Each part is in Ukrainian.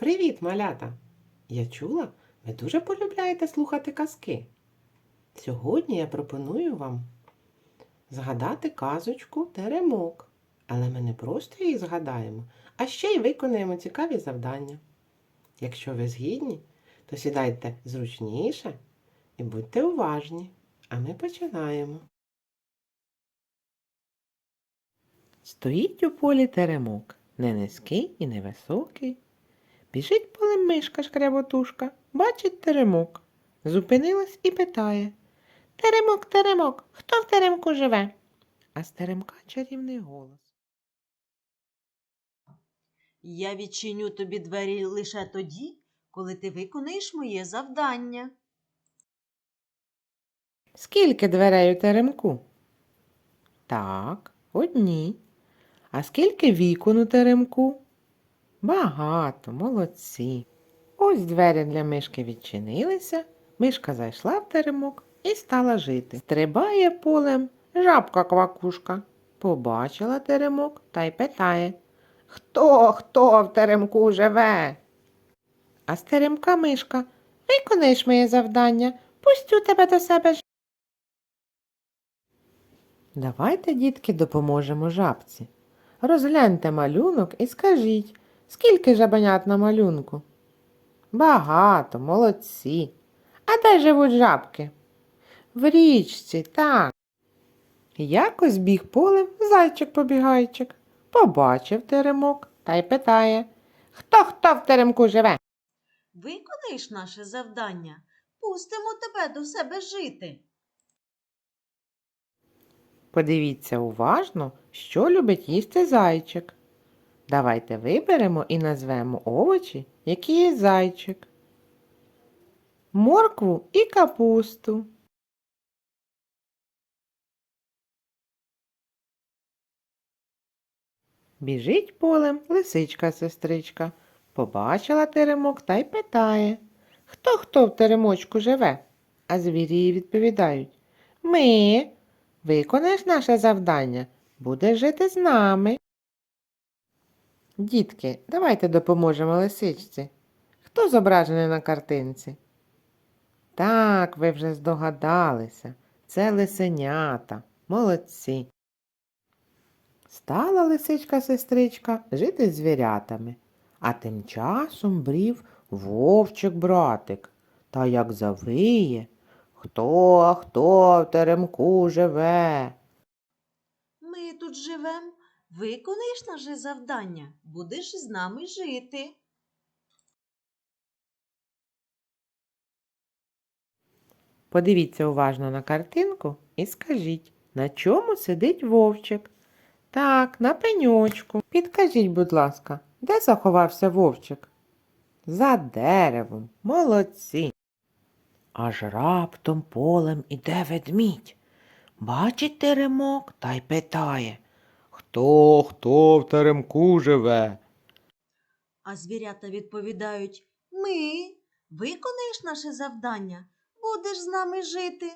Привіт, малята! Я чула, ви дуже полюбляєте слухати казки. Сьогодні я пропоную вам згадати казочку Теремок. Але ми не просто її згадаємо, а ще й виконаємо цікаві завдання. Якщо ви згідні, то сідайте зручніше і будьте уважні. А ми починаємо. Стоїть у полі теремок, не низький і не високий. Біжить полем мишка шкряботушка, бачить теремок. Зупинилась і питає Теремок, теремок, хто в теремку живе? А з теремка чарівний голос. Я відчиню тобі двері лише тоді, коли ти виконаєш моє завдання. Скільки дверей у теремку? Так, одні. А скільки вікон у теремку? Багато, молодці. Ось двері для мишки відчинилися, мишка зайшла в теремок і стала жити. Стрибає полем жабка квакушка. Побачила теремок та й питає Хто, хто в теремку живе? А з теремка мишка, виконаєш моє завдання, пустю тебе до себе. ж». Давайте, дітки, допоможемо жабці. Розгляньте малюнок і скажіть, скільки жабенят на малюнку? Багато, молодці. А де живуть жабки? В річці, так. Якось біг полем зайчик-побігайчик. Побачив теремок та й питає, хто хто в теремку живе? Виконаєш наше завдання, пустимо тебе до себе жити. Подивіться уважно, що любить їсти зайчик. Давайте виберемо і назвемо овочі, які є зайчик. Моркву і капусту. Біжить полем лисичка-сестричка. Побачила теремок та й питає, хто хто в теремочку живе? А звірі відповідають Ми. Виконаєш наше завдання, будеш жити з нами. Дітки, давайте допоможемо лисичці. Хто зображений на картинці? Так, ви вже здогадалися. Це лисенята. Молодці. Стала лисичка-сестричка жити з звірятами, а тим часом брів вовчик-братик. Та як завиє, хто, хто в теремку живе? Ми тут живем. Виконаєш наше завдання, будеш з нами жити. Подивіться уважно на картинку і скажіть, на чому сидить вовчик? Так, на пеньочку. Підкажіть, будь ласка, де заховався вовчик? За деревом. Молодці. Аж раптом полем іде ведмідь. Бачить теремок та й питає. Хто, хто в теремку живе? А звірята відповідають Ми. Виконаєш наше завдання, будеш з нами жити.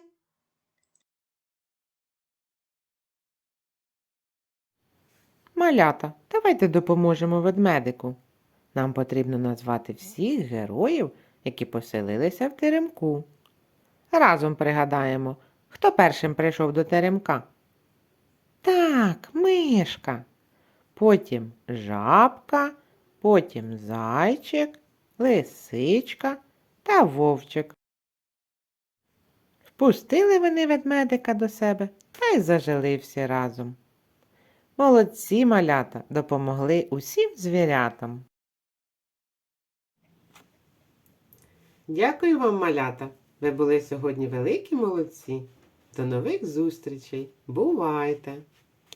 Малята, давайте допоможемо ведмедику. Нам потрібно назвати всіх героїв, які поселилися в теремку. Разом пригадаємо, хто першим прийшов до теремка. Так, мишка. Потім жабка, потім зайчик, лисичка та вовчик. Впустили вони ведмедика до себе та й зажили всі разом. Молодці малята допомогли усім звірятам. Дякую вам, малята. Ви були сьогодні великі молодці. До нових зустрічей. Бувайте!